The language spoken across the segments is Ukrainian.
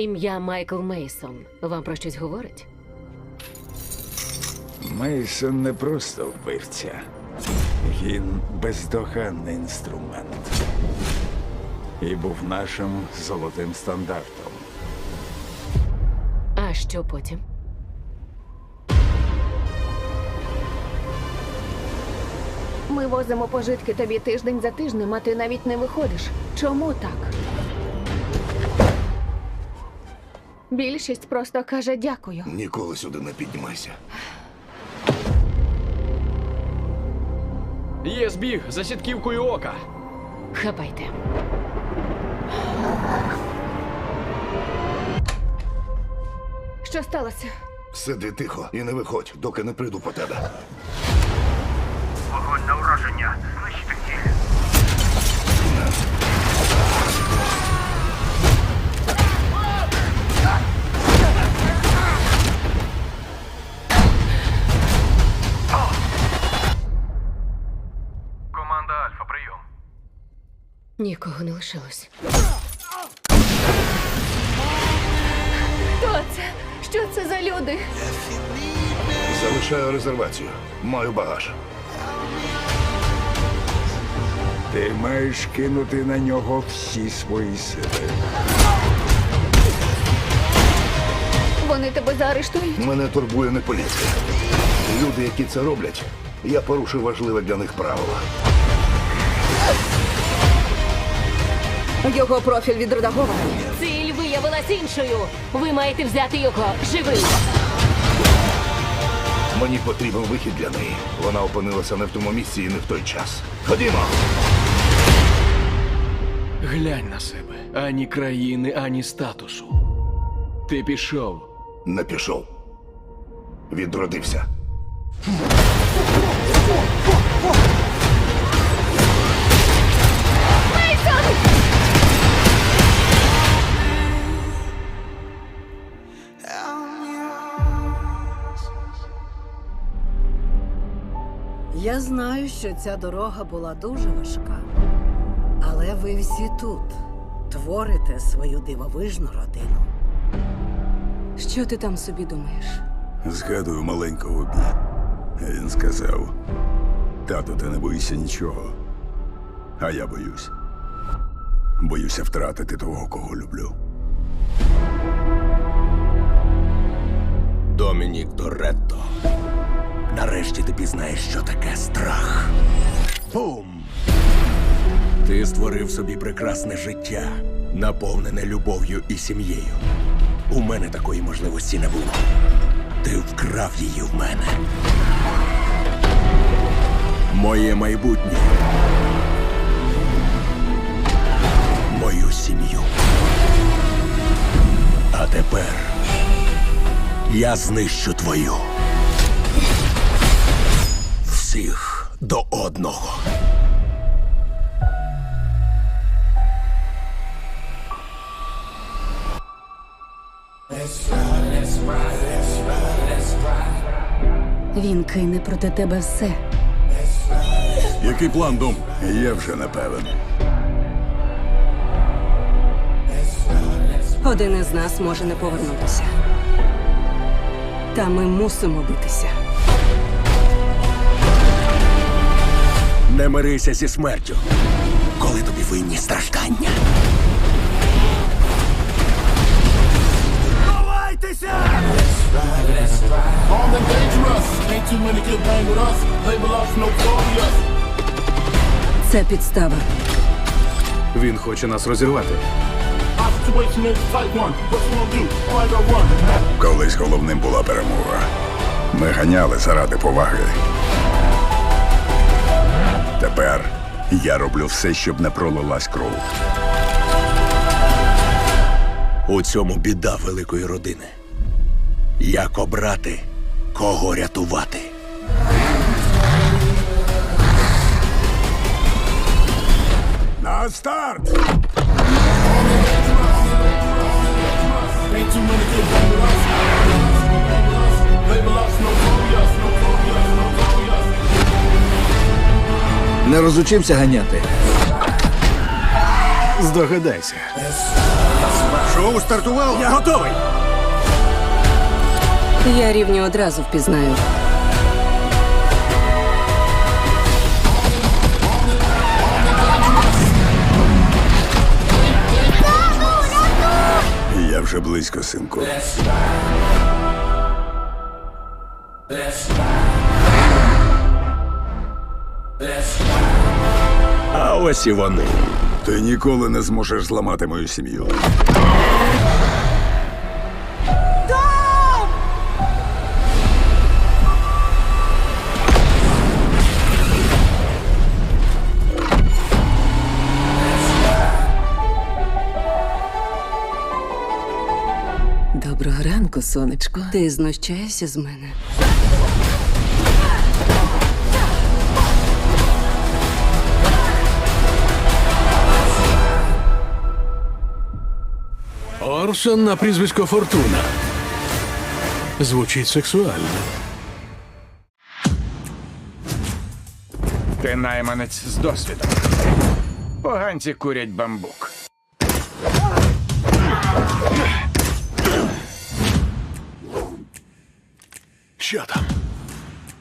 Ім'я Майкл Мейсон. Вам про щось говорить? Мейсон не просто вбивця. Він бездоганний інструмент. І був нашим золотим стандартом. А що потім? Ми возимо пожитки тобі тиждень за тижнем, а ти навіть не виходиш. Чому так? Більшість просто каже дякую. Ніколи сюди не піднімайся. Є збіг за сітківкою ока. Хапайте. Що сталося? Сиди тихо і не виходь, доки не прийду по тебе. Вогонь на ураження. Нікого не лишилось. Хто це? Що це за люди? Залишаю резервацію. Маю багаж. Ти маєш кинути на нього всі свої сили. Вони тебе заарештують? Мене турбує не поліція. Люди, які це роблять, я порушив важливе для них правило. Його профіль відредагований. Ціль виявилась іншою. Ви маєте взяти його живим. Мені потрібен вихід для неї. Вона опинилася не в тому місці і не в той час. Ходімо! Глянь на себе. Ані країни, ані статусу. Ти пішов. Не пішов. Відродився. Я знаю, що ця дорога була дуже важка. Але ви всі тут творите свою дивовижну родину. Що ти там собі думаєш? Згадую маленького бі. Він сказав: Тату, ти не боїшся нічого. А я боюсь. Боюся втратити того, кого люблю. Домінік Торетто. Нарешті ти пізнаєш, що таке страх. Бум! Ти створив собі прекрасне життя, наповнене любов'ю і сім'єю. У мене такої можливості не було. Ти вкрав її в мене. Моє майбутнє. Мою сім'ю. А тепер я знищу твою. Всіх до одного. Він кине проти тебе все. Який план, Дом? Я вже не певен. Один із нас може не повернутися. Та ми мусимо битися. Не мирися зі смертю, коли тобі винні страждання. Ховайтеся! Це підстава. Він хоче нас розірвати. Колись головним була перемога. Ми ганяли заради поваги. Тепер я роблю все, щоб не пролилась кров. У цьому біда великої родини. Як обрати, кого рятувати? На старт! Не розучився ганяти. Здогадайся. Шоу стартувало. Я готовий. Я рівні одразу впізнаю. Я вже близько, синку. Ось і вони. Ти ніколи не зможеш зламати мою сім'ю. Доброго ранку, сонечко. Ти знущаєшся з мене. Орсон на прізвисько Фортуна. Звучить сексуально. Ти найманець з досвідом. Поганці курять бамбук. Що там?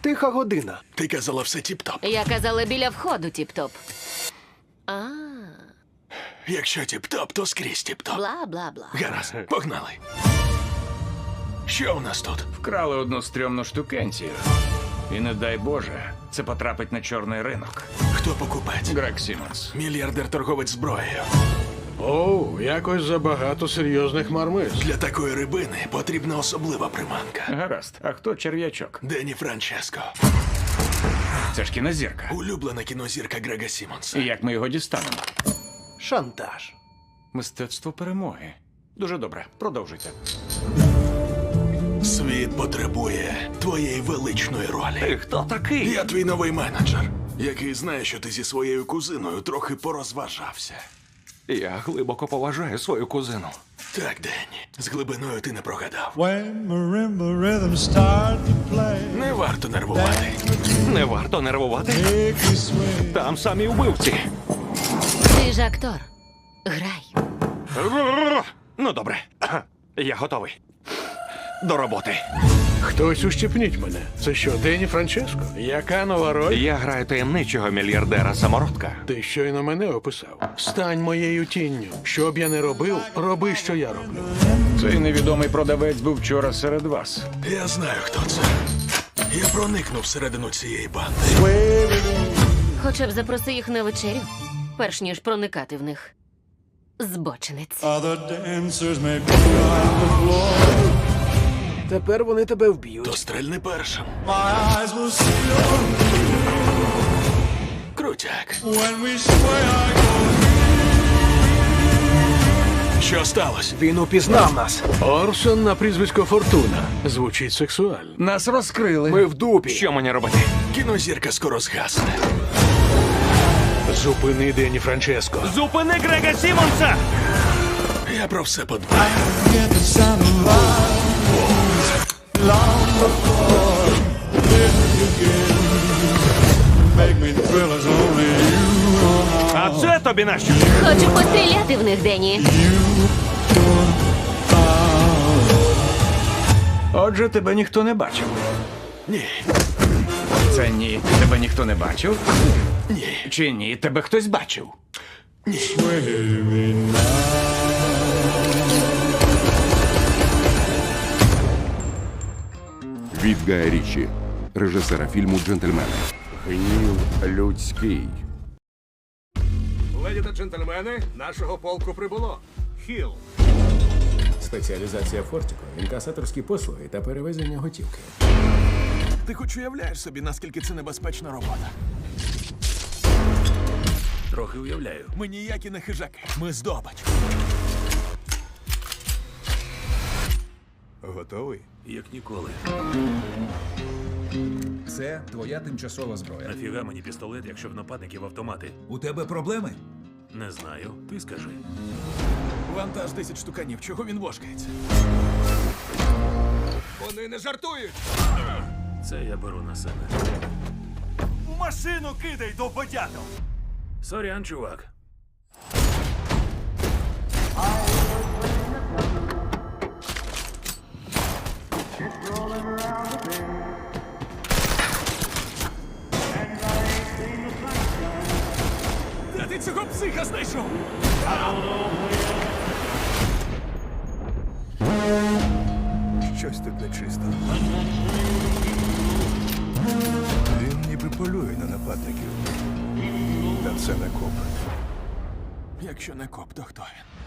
Тиха година. Ти казала все тіп-топ. Я казала біля входу, тіп-топ. А, Якщо тіп-топ, то скрізь тіп-топ. бла бла бла. Гаразд, погнали. Що у нас тут? Вкрали одну стрьомну штукенцію. І не дай Боже, це потрапить на чорний ринок. Хто покупець? Грег Сімонс. Мільярдер торговець зброєю. Оу, якось забагато серйозних мармиз. Для такої рибини потрібна особлива приманка. Гаразд. А хто черв'ячок? Дені Франческо. Це ж кінозірка. Улюблена кінозірка Грега Сімонса. І як ми його дістанемо? Шантаж. Мистецтво перемоги. Дуже добре, продовжуйте. Світ потребує твоєї величної ролі. Ти хто такий? Я твій новий менеджер, який знає, що ти зі своєю кузиною трохи порозважався. Я глибоко поважаю свою кузину. Так, Денні, з глибиною ти не прогадав. Не варто нервувати. Не варто нервувати. Там самі вбивці. Ти ж. Грай. Ну добре. Я готовий. До роботи. Хтось ущипніть мене. Це що, Дені Франческо? Яка нова роль? Я граю таємничого мільярдера самородка. Ти щойно мене описав. Стань моєю тінню. Що б я не робив, роби, що я роблю. Цей невідомий продавець був вчора серед вас. Я знаю, хто це. Я проникнув всередину цієї банди. Хоча б запроси їх на вечерю, перш ніж проникати в них. Збочинець. Тепер вони тебе вб'ють. То стрельни першим. Крутяк. Що сталося? Він упізнав нас. Орсон на прізвисько Фортуна. Звучить сексуально. Нас розкрили. Ми в дупі. Що мені робити? Кінозірка скоро згасне. Зупини Дені Франческо. Зупини Грега Сімонса! Я про все подбаю. А це тобі нащо? Хочу постріляти в них, Дені. Отже, тебе ніхто не бачив. Ні, Це ні. Тебе ніхто не бачив? Ні, Чи ні? Тебе хтось бачив? Now. від Гая Річі, режисера фільму Джентльмени. Гнів людський. Леді та джентльмени, нашого полку прибуло. Хіл. Спеціалізація Фортіко, інкасаторські послуги та перевезення готівки. Ти хоч уявляєш собі, наскільки це небезпечна робота? Трохи уявляю. Ми ніякі не хижаки. Ми здобич. Готовий? Як ніколи. Це твоя тимчасова зброя. Нафіга мені пістолет, якщо в нападників автомати? У тебе проблеми? Не знаю. Ти скажи. Вантаж 10 штуканів. Чого він вошкається? Вони не жартують! Це я беру на себе. Машину кидай до подятел! Сорян, чувак. Де ти цього психа знайшов? Щось тут нечисто. Він ніби полює на нападників. Це не коп. Якщо не коп, то хто він?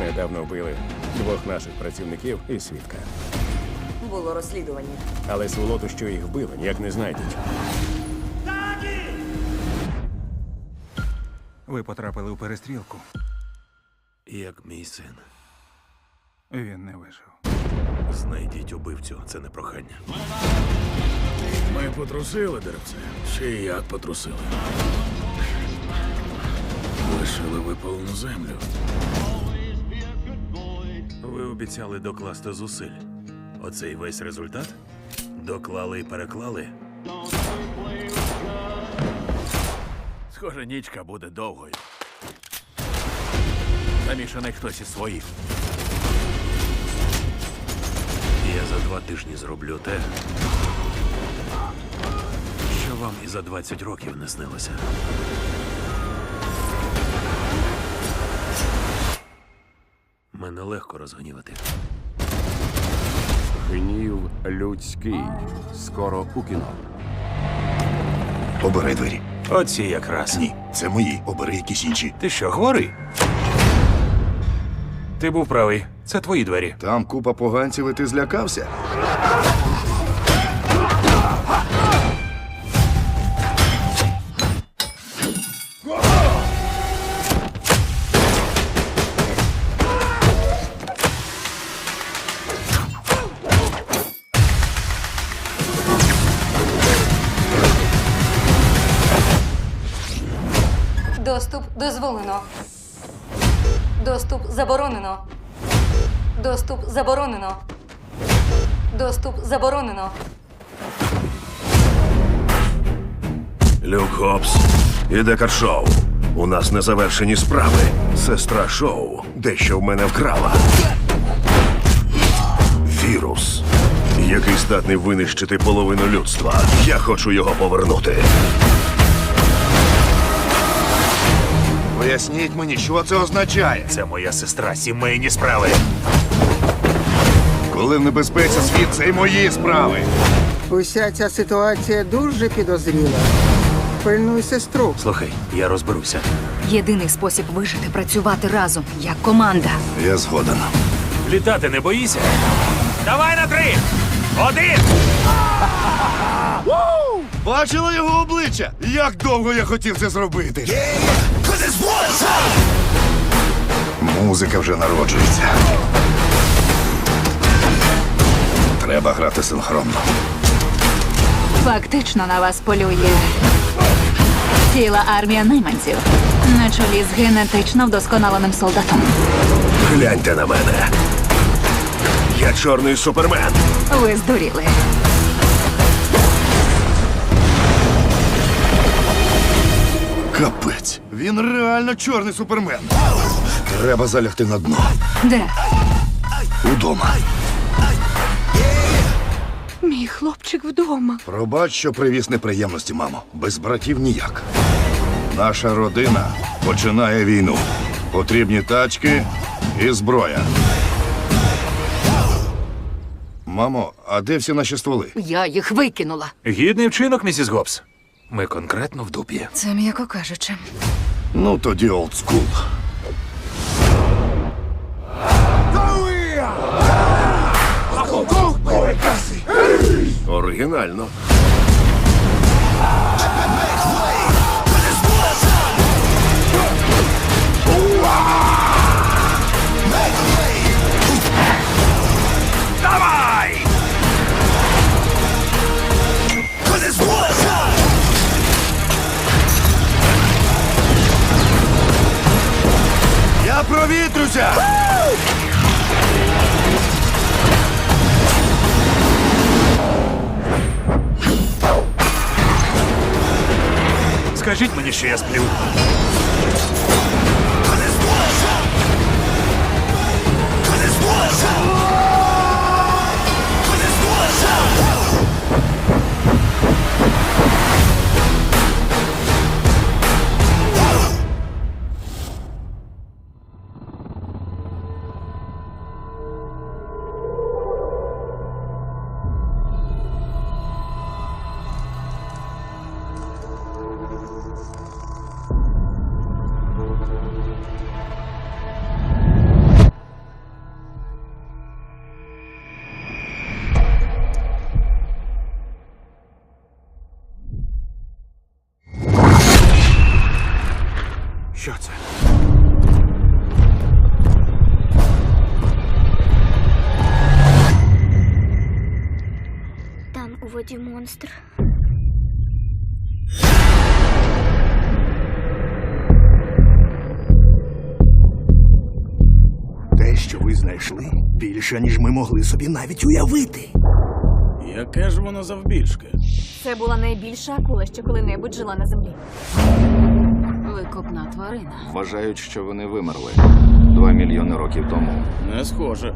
Недавно вбили двох наших працівників і свідка. Було розслідування. Але сволоту, що їх вбили, ніяк не знайдуть. Ви потрапили у перестрілку. Як мій син. Він не вижив. Знайдіть убивцю, це не прохання. Ми потрусили деревце. Й як потрусили. Лишили випалену землю. Ви обіцяли докласти зусиль. Оцей весь результат? Доклали і переклали. Схоже, нічка буде довгою. Замішаний хтось із своїх. Я за два тижні зроблю те, що вам і за 20 років не снилося. Мене легко розгнівати. Гнів людський. Скоро у кіно. Обирай двері. Оці якраз. Ні, це мої. Обери якісь інші. Ти що, хворий? Ти був правий. Це твої двері. Там купа поганців, і ти злякався. Доступ дозволено. Доступ заборонено. Доступ заборонено. Доступ заборонено. Люк Гобс і Декар Шоу. У нас незавершені справи. Сестра Шоу дещо в мене вкрала. Вірус, який здатний винищити половину людства. Я хочу його повернути. Поясніть мені, що це означає. Це моя сестра, сімейні справи. Коли в небезпеці світ, це й мої справи. Уся ця ситуація дуже підозріла. Пильнуй сестру. Слухай, я розберуся. Єдиний спосіб вижити працювати разом як команда. Я згоден. Літати не боїся? Давай на три! Один! Бачила його обличчя? Як довго я хотів це зробити? Музика вже народжується. Треба грати синхронно. Фактично на вас полює ціла армія найманців на чолі з генетично вдосконаленим солдатом. Гляньте на мене. Я чорний супермен. Ви здуріли. Капець. Він реально чорний супермен. Треба залягти на дно. Де? Удома. Мій хлопчик вдома. Пробач, що привіз неприємності, мамо. Без братів ніяк. Наша родина починає війну. Потрібні тачки і зброя. Мамо, а де всі наші стволи? Я їх викинула. Гідний вчинок, місіс Гобс. Ми конкретно в дупі. Це м'яко кажучи. Ну, тоді олдскул. Оригінально. Провітрюся! Скажіть мені, що я сплю. Монстр. Те, що ви знайшли, більше, ніж ми могли собі навіть уявити. Яке ж воно завбільшки? Це була найбільша акула, що коли-небудь жила на землі. Викопна тварина. Вважають, що вони вимерли два мільйони років тому. Не схоже.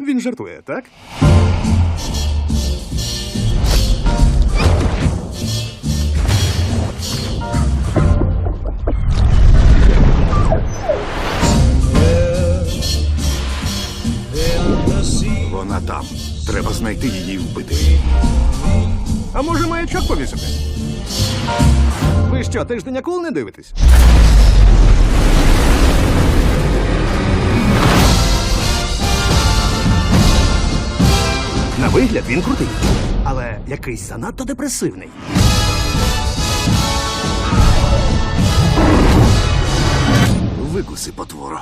Він жартує, так? Вона там. Треба знайти її і вбити. А може маячок повісити? Ви що, тиждень акул не дивитесь? Вигляд він крутий, але якийсь занадто депресивний. Викуси потворо.